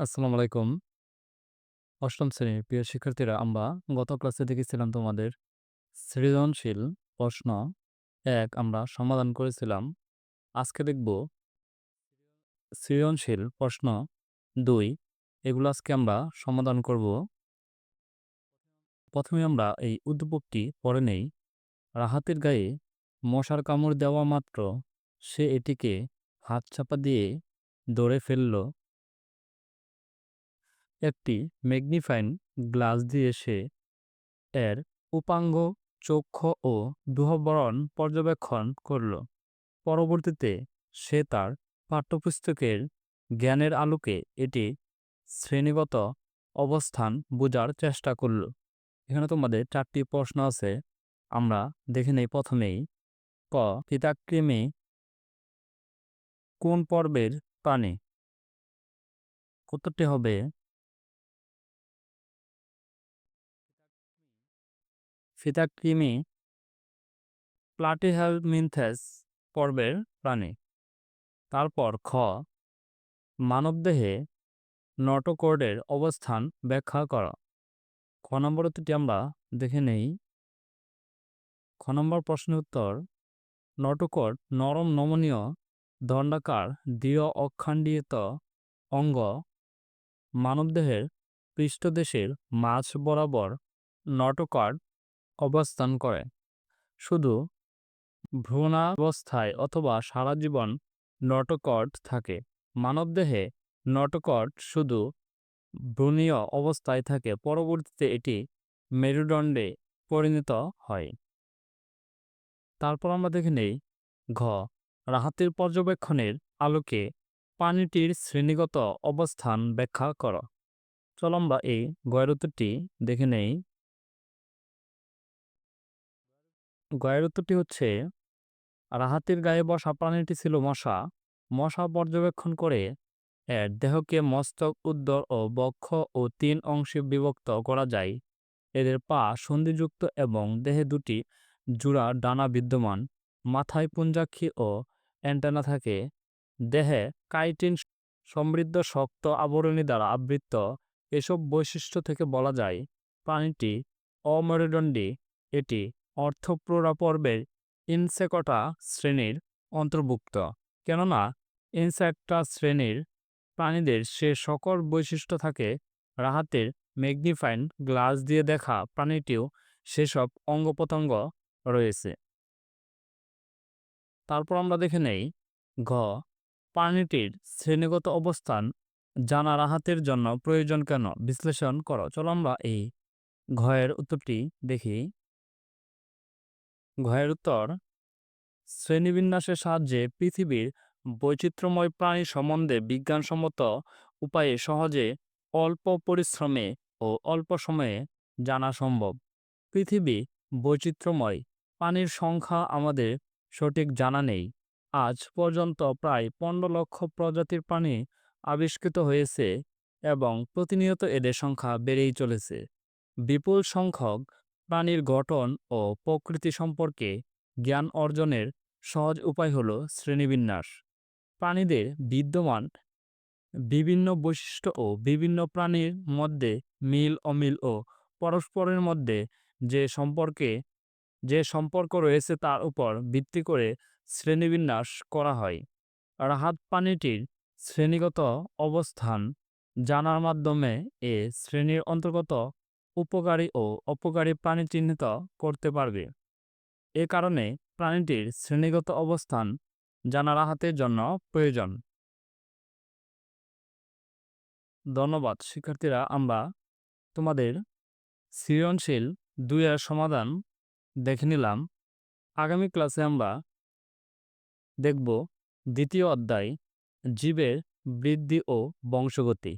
আসসালামু আলাইকুম। অষ্টম শ্রেণির প্রিয় শিক্ষার্থীরা, আমরা গত ক্লাসে দেখেছিলাম তোমাদের সৃজনশীল প্রশ্ন এক আমরা সমাধান করেছিলাম। আজকে দেখব সৃজনশীল প্রশ্ন দুই এগুলো আজকে আমরা সমাধান করব। প্রথমে আমরা এই উদ্দীপকটি পড়ে নেই। রাহাতের গায়ে মশার কামড় দেওয়া মাত্র সে এটিকে হাত চাপা দিয়ে দৌড়ে ফেলল। একটি ম্যাগনিফাইন গ্লাস দিয়ে সে এর উপাঙ্গ, চক্ষু ও দুহবরণ পর্যবেক্ষণ করল। পরবর্তীতে সে তার পাঠ্যপুস্তকের জ্ঞানের আলোকে এটি শ্রেণীগত অবস্থান বোঝার চেষ্টা করল। এখানে তোমাদের চারটি প্রশ্ন আছে আমরা দেখে নেই প্রথমেই, ক, পিতাকৃমি কোন পর্বের প্রাণী উত্তরটি হবে ফিতাকৃমি প্লাটিহেলমিনথেস পর্বের প্রাণী। তারপর খ, মানবদেহে নটোকর্ডের অবস্থান ব্যাখ্যা করা। খ নম্বর উত্তরটি আমরা দেখে নেই। খ নম্বর প্রশ্নের উত্তর নটোকর্ড নরম নমনীয় দণ্ডাকার দৃঢ় অখান্ডিত অঙ্গ মানবদেহের পৃষ্ঠদেশের মাঝ বরাবর নটোকর্ড অবস্থান করে। শুধু ভ্রূণাবস্থায় অথবা সারা জীবন নটোকর্ড থাকে। মানবদেহে নটোকর্ড শুধু ভ্রূণীয় অবস্থায় থাকে, পরবর্তীতে এটি মেরুদণ্ডে পরিণত হয়। তারপর আমরা দেখে নেই, ঘ, রাহাতের পর্যবেক্ষণের আলোকে পানিটির শ্রেণীগত অবস্থান ব্যাখ্যা কর। চল আমরা এই গয়ের উত্তরটি দেখে নেই। গয়ের উত্তরটি হচ্ছে, রাহাতের গায়ে বসা প্রাণীটি ছিল মশা। মশা পর্যবেক্ষণ করে এর দেহকে মস্তক, উদ্দর ও বক্ষ ও তিন অংশে বিভক্ত করা যায়। এদের পা সন্ধিযুক্ত এবং দেহে দুটি জোড়া ডানা বিদ্যমান। মাথায় পুঞ্জাক্ষী ও অ্যান্টেনা থাকে। দেহে কাইটিন সমৃদ্ধ, শক্ত আবরণী দ্বারা আবৃত। এসব বৈশিষ্ট্য থেকে বলা যায়, প্রাণীটি অমেরুদণ্ডী। এটি অর্থপ্রোরা পর্বের ইনসেকটা শ্রেণির অন্তর্ভুক্ত। কেননা, ইনসেক্টা শ্রেণির প্রাণীদের সে সকল বৈশিষ্ট্য থাকে রাহাতের ম্যাগনিফাইন গ্লাস দিয়ে দেখা প্রাণীটিও সেসব অঙ্গ প্রত্যঙ্গ রয়েছে। তারপর আমরা দেখে নেই, ঘ, প্রাণীটির শ্রেণীগত অবস্থান জানা রাহাতের জন্য প্রয়োজন কেন? বিশ্লেষণ করো। চলো আমরা এই ঘয়ের উত্তরটি দেখি। ঘয়ের উত্তর, শ্রেণীবিন্যাসের সাহায্যে পৃথিবীর বৈচিত্র্যময় প্রাণী সম্বন্ধে বিজ্ঞানসম্মত উপায়ে সহজে অল্প পরিশ্রমে ও অল্প সময়ে জানা সম্ভব। পৃথিবী বৈচিত্র্যময় প্রাণীর সংখ্যা আমাদের সঠিক জানা নেই। আজ পর্যন্ত প্রায় পনেরো লক্ষ প্রজাতির প্রাণী আবিষ্কৃত হয়েছে এবং প্রতিনিয়ত এদের সংখ্যা বেড়েই চলেছে। বিপুল সংখ্যক প্রাণীর গঠন ও প্রকৃতি সম্পর্কে জ্ঞান অর্জনের সহজ উপায় হল শ্রেণীবিন্যাস। প্রাণীদের বিদ্যমান বিভিন্ন বৈশিষ্ট্য ও বিভিন্ন প্রাণীর মধ্যে মিল, অমিল ও পরস্পরের মধ্যে যে সম্পর্কে, যে সম্পর্ক রয়েছে তার উপর ভিত্তি করে শ্রেণীবিন্যাস করা হয়। রাহাত প্রাণীটির শ্রেণীগত অবস্থান জানার মাধ্যমে এ শ্রেণির অন্তর্গত উপকারী ও অপকারী প্রাণী চিহ্নিত করতে পারবে। এ কারণে প্রাণীটির শ্রেণীগত অবস্থান জানা রাহাতের জন্য প্রয়োজন। ধন্যবাদ, শিক্ষার্থীরা, আমরা তোমাদের সৃজনশীল দুইয়ের সমাধান দেখে নিলাম। আগামী ক্লাসে আমরা দেখব দ্বিতীয় অধ্যায়, জীবের বৃদ্ধি ও বংশগতি।